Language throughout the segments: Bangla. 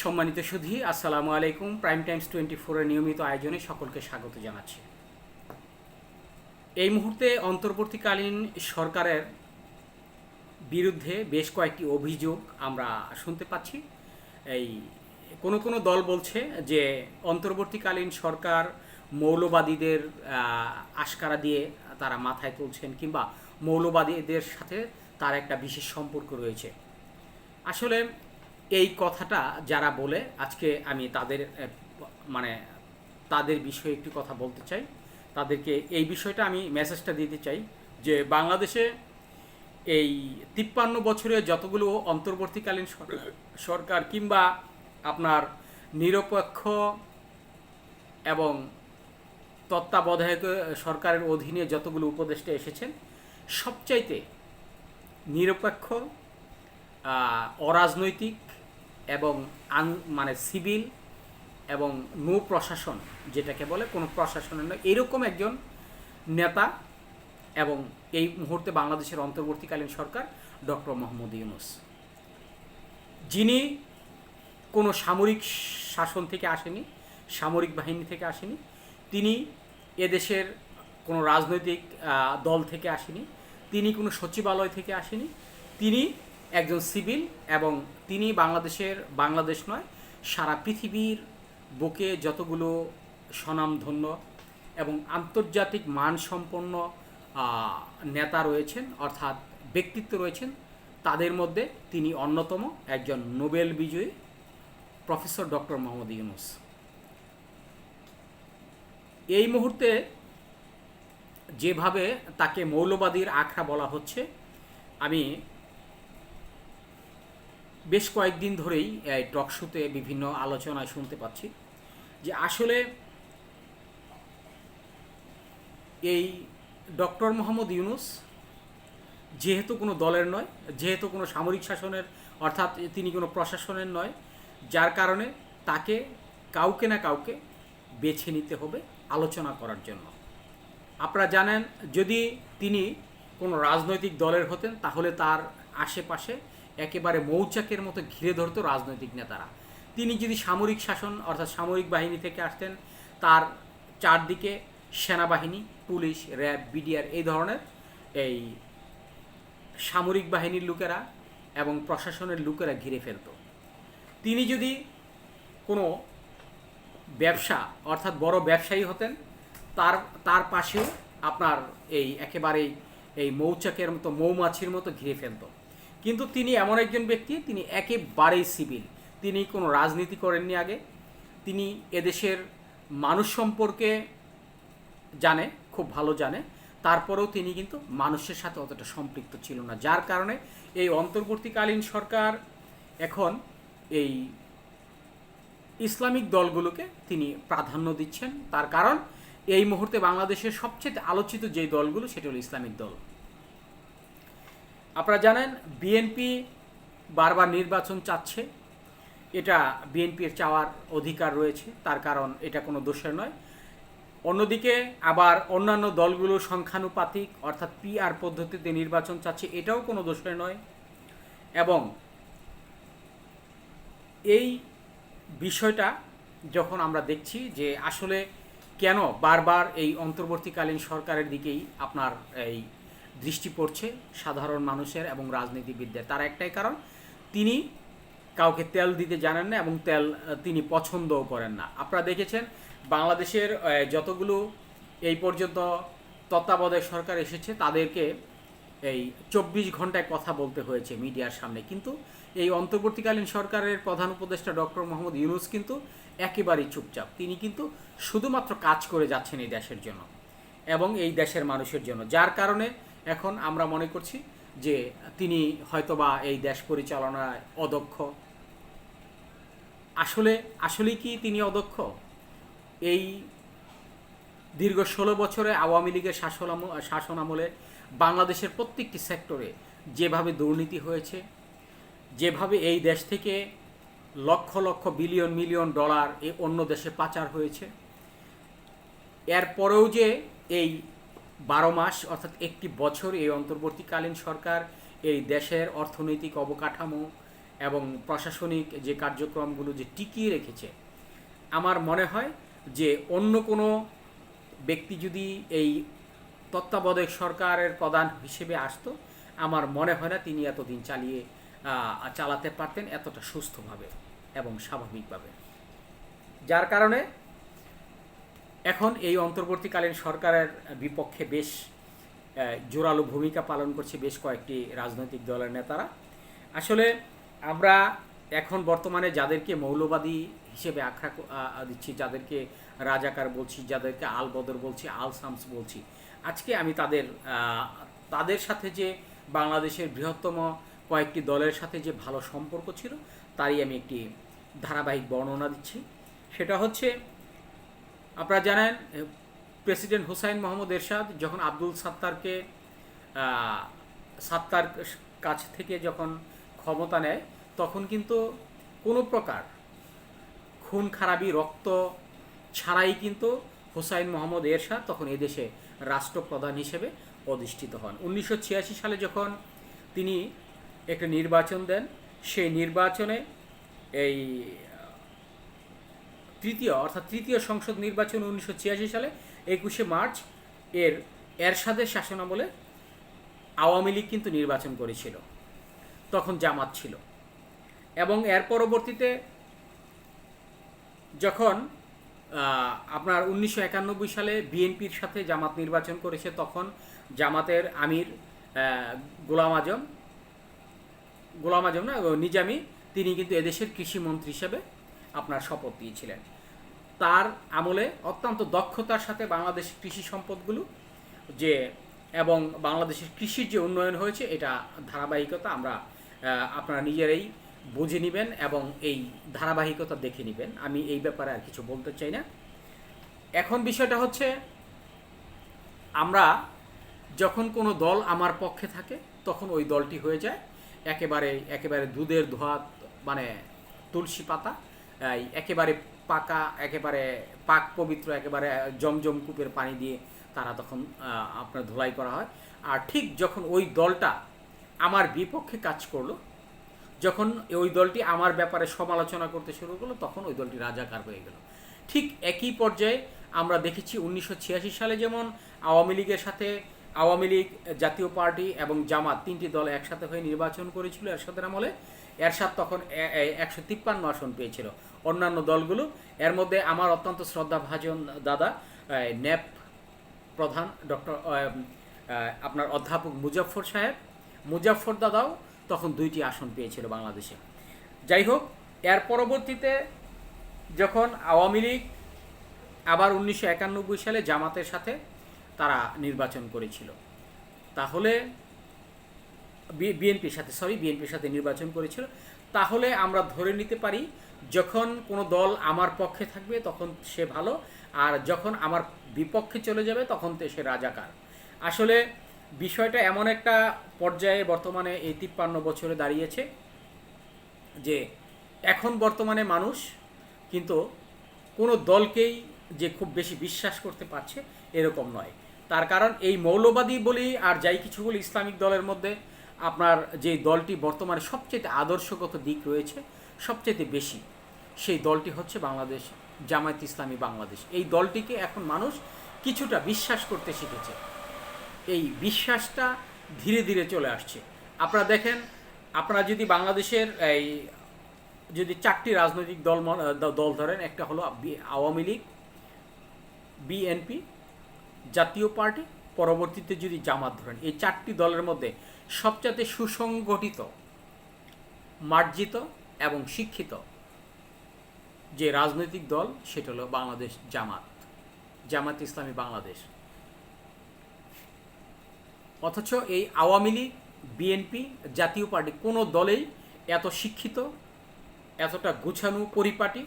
সম্মানিত সুধী, আসসালামু আলাইকুম। প্রাইম টাইমস টোয়েন্টি ফোরের নিয়মিত আয়োজনে সকলকে স্বাগত জানাচ্ছি। এই মুহূর্তে অন্তর্বর্তীকালীন সরকারের বিরুদ্ধে বেশ কয়েকটি অভিযোগ আমরা শুনতে পাচ্ছি। এই কোনো কোনো দল বলছে যে অন্তর্বর্তীকালীন সরকার মৌলবাদীদের আশকারা দিয়ে তারা মাথায় তুলছেন কিংবা মৌলবাদীদের সাথে তার একটা বিশেষ সম্পর্ক রয়েছে। আসলে এই কথাটা যারা বলে, আজকে আমি তাদের মানে তাদের বিষয়ে একটু কথা বলতে চাই। তাদেরকে এই বিষয়টা আমি মেসেজটা দিতে চাই যে বাংলাদেশে এই তিপ্পান্ন বছরে যতগুলো অন্তর্বর্তীকালীন সরকার কিংবা আপনার নিরপেক্ষ এবং তত্ত্বাবধায়ক সরকারের অধীনে যতগুলো উপদেষ্টা এসেছেন, সবচাইতে নিরপেক্ষ অরাজনৈতিক এবং আন মানে সিভিল এবং নো প্রশাসন, যেটাকে বলে, কোনো প্রশাসনের নয়। এরকম একজন নেতা এবং এই মুহূর্তে বাংলাদেশের অন্তর্বর্তীকালীন সরকার ডক্টর মোহাম্মদ ইউনুস। যিনি কোনো সামরিক শাসন থেকে আসেনি, সামরিক বাহিনী থেকে আসেনি, তিনি এদেশের কোনো রাজনৈতিক দল থেকে আসেনি, তিনি কোনো সচিবালয় থেকে আসেনি, তিনি একজন সিভিল এবং তিনি বাংলাদেশের, বাংলাদেশ নয়, সারা পৃথিবীর বুকে যতগুলো স্বনামধন্য এবং আন্তর্জাতিক মানসম্পন্ন নেতা রয়েছেন, অর্থাৎ ব্যক্তিত্ব রয়েছেন, তাদের মধ্যে তিনি অন্যতম একজন নোবেল বিজয়ী প্রফেসর ডক্টর মোহাম্মদ ইউনুস। এই মুহূর্তে যেভাবে তাকে মৌলবাদীর আখড়া বলা হচ্ছে, আমি বেশ কয়েকদিন ধরেই, এই টক শোতে বিভিন্ন আলোচনায় শুনতে পাচ্ছি যে আসলে এই ডক্টর মোহাম্মদ ইউনুস যেহেতু কোনো দলের নয়, যেহেতু কোনো সামরিক শাসনের, অর্থাৎ তিনি কোনো প্রশাসনের নয়, যার কারণে তাকে কাউকে না কাউকে বেছে নিতে হবে আলোচনা করার জন্য। আপনারা জানেন, যদি তিনি কোনো রাজনৈতিক দলের হতেন, তাহলে তার আশেপাশে একেবারে মৌচাকের মতো ঘিরে ধরত রাজনৈতিক নেতারা। তিনি যদি সামরিক শাসন, অর্থাৎ সামরিক বাহিনী থেকে আসতেন, তার চারদিকে সেনাবাহিনী, পুলিশ, র্যাব, বিডিআর এই ধরনের এই সামরিক বাহিনীর লোকেরা এবং প্রশাসনের লোকেরা ঘিরে ফেলত। তিনি যদি কোনো ব্যবসা, অর্থাৎ বড় ব্যবসায়ী হতেন, তার তার পাশেও আপনার এই একেবারেই এই মৌচাকের মতো মৌমাছির মতো ঘিরে ফেলত। কিন্তু তিনি এমন একজন ব্যক্তি, তিনি একেবারেই সিভিল। তিনি কোনো রাজনীতি করেননি আগে। তিনি এদেশের মানুষ সম্পর্কে জানে, খুব ভালো জানে। তারপরেও তিনি কিন্তু মানুষের সাথে অতটা সম্পৃক্ত ছিল না, যার কারণে এই অন্তর্বর্তীকালীন সরকার এখন এই ইসলামিক দলগুলোকে তিনি প্রাধান্য দিচ্ছেন। তার কারণ এই মুহূর্তে বাংলাদেশের সবচেয়ে আলোচিত যে দলগুলো, সেটা হলো ইসলামিক দল। আপনারা জানেন বিএনপি বারবার নির্বাচন চাচ্ছে। এটা বিএনপির চাওয়ার অধিকার রয়েছে, তার কারণ এটা কোনো দোষের নয়। অন্যদিকে আবার অন্যান্য দলগুলো সংখ্যানুপাতিক, অর্থাৎ পিআর পদ্ধতিতে নির্বাচন চাচ্ছে, এটাও কোনো দোষের নয়। এবং এই বিষয়টা যখন আমরা দেখছি যে আসলে কেন বারবার এই অন্তর্বর্তীকালীন সরকারের দিকেই আপনার এই দৃষ্টি পড়ছে সাধারণ মানুষের এবং রাজনীতিবিদদের। তার একটাই কারণ, তিনি কাউকে তেল দিতে জানেন না এবং তেল তিনি পছন্দও করেন না। আপনারা দেখেছেন বাংলাদেশের যতগুলো এই পর্যন্ত তত্ত্বাবধায়ক সরকার এসেছে, তাদেরকে এই চব্বিশ ঘন্টায় কথা বলতে হয়েছে মিডিয়ার সামনে। কিন্তু এই অন্তর্বর্তীকালীন সরকারের প্রধান উপদেষ্টা ডক্টর মোহাম্মদ ইউনুস কিন্তু একেবারেই চুপচাপ। তিনি কিন্তু শুধুমাত্র কাজ করে যাচ্ছেন এই দেশের জন্য এবং এই দেশের মানুষের জন্য, যার কারণে এখন আমরা মনে করছি যে তিনি হয়তোবা এই দেশ পরিচালনায় অদক্ষ। আসলে আসলে কি তিনি অদক্ষ? এই দীর্ঘ ষোলো বছরে আওয়ামী লীগের শাসন শাসন আমলে বাংলাদেশের প্রত্যেকটি সেক্টরে যেভাবে দুর্নীতি হয়েছে, যেভাবে এই দেশ থেকে lakh lakh billion million dollar এ অন্য দেশে পাচার হয়েছে, এরপরেও যে এই বারো মাস, অর্থাৎ একটি বছর এই অন্তর্বর্তীকালীন সরকার এই দেশের অর্থনৈতিক অবকাঠামো এবং প্রশাসনিক যে কার্যক্রমগুলো যে টিকিয়ে রেখেছে, আমার মনে হয় যে অন্য কোনো ব্যক্তি যদি এই তত্ত্বাবধায়ক সরকারের প্রধান হিসেবে আসতো, আমার মনে হয় না তিনি এতদিন চালিয়ে চালাতে পারতেন এতটা সুস্থভাবে এবং স্বাভাবিকভাবে। যার কারণে এখন এই অন্তর্বর্তীকালীন সরকারের বিপক্ষে বেশ জোরালো ভূমিকা পালন করছে বেশ কয়েকটি রাজনৈতিক দলের নেতারা। আসলে আমরা এখন বর্তমানে যাদেরকে মৌলবাদী হিসেবে আখ্যা দিচ্ছি, যাদেরকে রাজাকার বলছি, যাদেরকে আল বদর বলছি, আল সামস বলছি, আজকে আমি তাদের তাদের সাথে যে বাংলাদেশের বৃহত্তম কয়েকটি দলের সাথে যে ভালো সম্পর্ক ছিল, তারই আমি একটি ধারাবাহিক বর্ণনা দিচ্ছি। সেটা হচ্ছে আপনারা জানেন প্রেসিডেন্ট হুসাইন মোহাম্মদ এরশাদ যখন আব্দুল সাত্তারকে সাত্তার কাছ থেকে যখন ক্ষমতা নেয়, তখন কিন্তু কোনো প্রকার খুন, খারাপি, রক্ত ছাড়াই কিন্তু হুসাইন মোহাম্মদ এরশাদ তখন এদেশে রাষ্ট্রপ্রধান হিসেবে অধিষ্ঠিত হন। উনিশশো ছিয়াশি সালে যখন তিনি একটা নির্বাচন দেন, সেই নির্বাচনে এই তৃতীয়, অর্থাৎ তৃতীয় সংসদ নির্বাচন উনিশশো ছিয়াশি সালে, একুশে মার্চ এর এরশাদের শাসনামলে আওয়ামী লীগ কিন্তু নির্বাচন করেছিল, তখন জামাত ছিল। এবং এর পরবর্তীতে যখন আপনার উনিশশো একানব্বই সালে বিএনপির সাথে জামাত নির্বাচন করেছে, তখন জামাতের আমির গোলাম আজম গোলাম আজম না, নিজামি, তিনি কিন্তু এদেশের কৃষিমন্ত্রী হিসেবে আপনার শপথ দিয়েছিলেন। তার আমলে অত্যন্ত দক্ষতার সাথে বাংলাদেশের কৃষি সম্পদগুলো যে, এবং বাংলাদেশের কৃষির যে উন্নয়ন হয়েছে, এটা ধারাবাহিকতা আমরা আপনারা নিজেরাই বুঝে নেবেন এবং এই ধারাবাহিকতা দেখে নেবেন। আমি এই ব্যাপারে আর কিছু বলতে চাই না। এখন বিষয়টা হচ্ছে, আমরা যখন কোনো দল আমার পক্ষে থাকে, তখন ওই দলটি হয়ে যায়। একেবারে একেবারে দুধের ধোয়া মানে তুলসী পাতা একেবারে পাকা, একেবারে পাক পবিত্র, একেবারে জমজম কূপের পানি দিয়ে তারা তখন আপনার ধোলাই করা হয়। আর ঠিক যখন ওই দলটা আমার বিপক্ষে কাজ করল, যখন ওই দলটি আমার ব্যাপারে সমালোচনা করতে শুরু করল, তখন ওই দলটি রাজাকার হয়ে গেল। ঠিক একই পর্যায়ে আমরা দেখেছি উনিশশো ছিয়াশি সালে যেমন আওয়ামী লীগের সাথে, আওয়ামী লীগ জাতীয় পার্টি এবং জামাত তিনটি দল একসাথে হয়ে নির্বাচন করেছিল এরশাদের আমলে। এরশাদ তখন একশো তিপ্পান্ন আসন পেয়েছিল অন্যান্য দলগুলো। এর মধ্যে আমার অত্যন্ত শ্রদ্ধাভাজন দাদা ন্যাপ প্রধান ডক্টর আপনার অধ্যাপক মুজাফর সাহেব। মুজাফর দাদাও তখন দুইটি আসন পেয়েছিল বাংলাদেশে। যাই হোক, এর পরবর্তীতে যখন আওয়ামী লীগ আবার উনিশশো একানব্বই সালে জামাতের সাথে তারা নির্বাচন করেছিল। তাহলে বিএনপির সাথে সরি বিএনপির সাথে নির্বাচন করেছিল। তাহলে আমরা ধরে নিতে পারি, যখন কোনো দল আমার পক্ষে থাকবে, তখন সে ভালো, আর যখন আমার বিপক্ষে চলে যাবে, তখন তো সে রাজাকার। আসলে বিষয়টা এমন একটা পর্যায়ে বর্তমানে এই তিপ্পান্ন বছরে দাঁড়িয়েছে, যে এখন বর্তমানে মানুষ কিন্তু কোনো দলকেই যে খুব বেশি বিশ্বাস করতে পারছে, এরকম নয়। তার কারণ এই মৌলবাদী বলি আর যাই কিছু বলি ইসলামিক দলের মধ্যে আপনার যে দলটি বর্তমানে সবচেয়ে আদর্শগত দিক রয়েছে, সবচেয়ে বেশি, সেই দলটি হচ্ছে বাংলাদেশ, জামায়াত ইসলামী বাংলাদেশ। এই দলটিকে এখন মানুষ কিছুটা বিশ্বাস করতে শিখেছে। এই বিশ্বাসটা ধীরে ধীরে চলে আসছে। আপনারা দেখেন, আপনারা যদি বাংলাদেশের এই যদি চারটি রাজনৈতিক দল দল ধরেন, একটা হলো Awami League, BNP Jatiya Party, পরবর্তীতে যদি জামাত ধরেন, এই চারটি দলের মধ্যে সবচাইতে সুসংগঠিত, মার্জিত এবং শিক্ষিত যে রাজনৈতিক দল, সেটা হলো বাংলাদেশ জামাত জামাত ইসলামী বাংলাদেশ। অথচ এই Awami League, BNP Jatiya Party কোনো দলেই এত শিক্ষিত, এতটা গুছানো পরিপাটি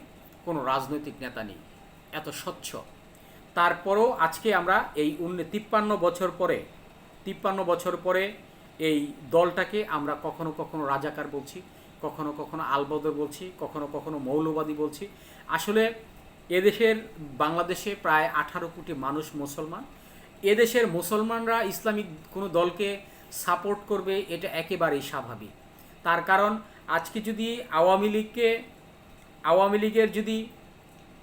কোনো রাজনৈতিক নেতা নেই, এত স্বচ্ছ। তারপরও আজকে আমরা এই উন্ন তিপ্পান্ন বছর পরে, তিপ্পান্ন বছর পরে এই দলটাকে আমরা কখনো কখনো রাজাকার বলছি, কখনো কখনো আলবদর বলছি, কখনো কখনো মৌলবাদী বলছি। আসলে এদেশের, বাংলাদেশে প্রায় আঠারো কোটি মানুষ মুসলমান। এদেশের মুসলমানরা ইসলামিক কোনো দলকে সাপোর্ট করবে, এটা একেবারেই স্বাভাবিক। তার কারণ, আজকে যদি আওয়ামী লীগকে, আওয়ামী লীগের যদি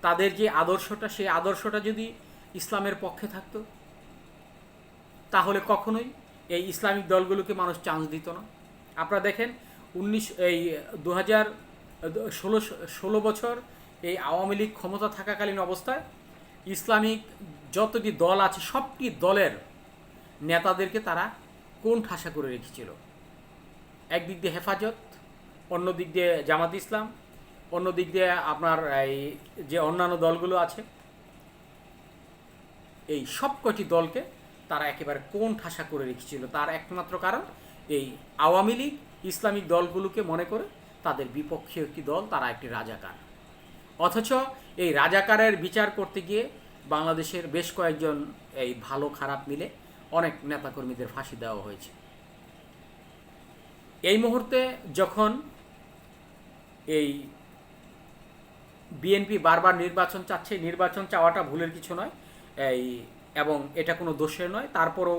তাদের যে আদর্শটা, সেই আদর্শটা যদি ইসলামের পক্ষে থাকতো, তাহলে কখনোই এই ইসলামিক দলগুলোকে মানুষ চান্স দিত না। আপনারা দেখেন, উনিশ, এই দু হাজার ষোলো ষোলো বছর এই আওয়ামী লীগ ক্ষমতা থাকাকালীন অবস্থায় ইসলামিক যতটি দল আছে, সবটি দলের নেতাদেরকে তারা কোন ঠাসা করে রেখেছিল? একদিক দিয়ে হেফাজত অন্য দিক দিয়ে জামাত ইসলাম অন্য দিক দিয়ে আপনার এই যে অন্যান্য দলগুলো আছে, এই সব কটি দলকে তারা একেবারে কোন ঠাসা করে রেখেছিল? তার একমাত্র কারণ এই আওয়ামী লীগ, ইসলামিক দলগুলোকে মনে করে তাদের বিপক্ষে একটি দল, তারা একটি রাজাকার। অথচ এই রাজাকারের বিচার করতে গিয়ে বাংলাদেশের বেশ কয়েকজন এই ভালো খারাপ মিলে অনেক নেতাকর্মীদের ফাঁসি দেওয়া হয়েছে। এই মুহূর্তে যখন এই বিএনপি বারবার নির্বাচন চাচ্ছে, নির্বাচন চাওয়াটা ভুলের কিছু নয়। এই এবং এটা কোনো দোষের নয়। তারপরও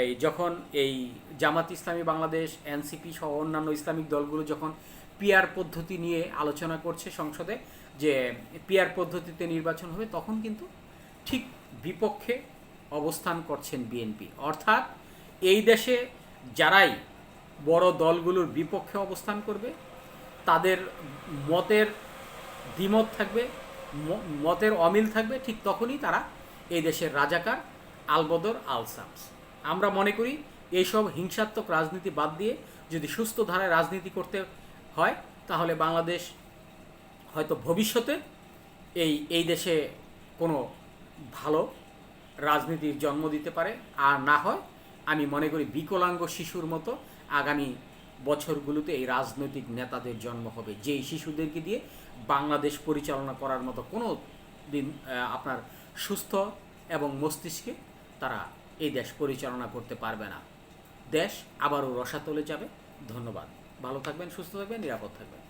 এই যখন এই জামাত ইসলামী বাংলাদেশ, এনসিপি সহ অন্যান্য ইসলামিক দলগুলো যখন পিয়ার পদ্ধতি নিয়ে আলোচনা করছে সংসদে যে পিয়ার পদ্ধতিতে নির্বাচন হবে, তখন কিন্তু ঠিক বিপক্ষে অবস্থান করছেন বিএনপি। অর্থাৎ এই দেশে যারাই বড় দলগুলোর বিপক্ষে অবস্থান করবে, তাদের মতের দ্বিমত থাকবে মতের অমিল থাকবে, ঠিক তখনই তারা এই দেশের রাজাকার আলবদর আলসামস। আমরা মনে করি এইসব হিংসাত্মক রাজনীতি বাদ দিয়ে যদি সুস্থ ধারায় রাজনীতি করতে হয়, তাহলে বাংলাদেশ হয়তো ভবিষ্যতে এই এই দেশে কোনো ভালো রাজনীতির জন্ম দিতে পারে। আর না হয়, আমি মনে করি বিকলাঙ্গ শিশুর মতো আগামী বছরগুলোতে এই রাজনৈতিক নেতাদের জন্ম হবে। যেই শিশুদেরকে দিয়ে বাংলাদেশ পরিচালনা করার মতো কোনো দিন আপনার সুস্থ এবং মস্তিষ্কে তারা এই দেশ পরিচালনা করতে পারবে না। দেশ আবারও রসাতলে যাবে। ধন্যবাদ। ভালো থাকবেন, সুস্থ থাকবেন, নিরাপদ থাকবেন।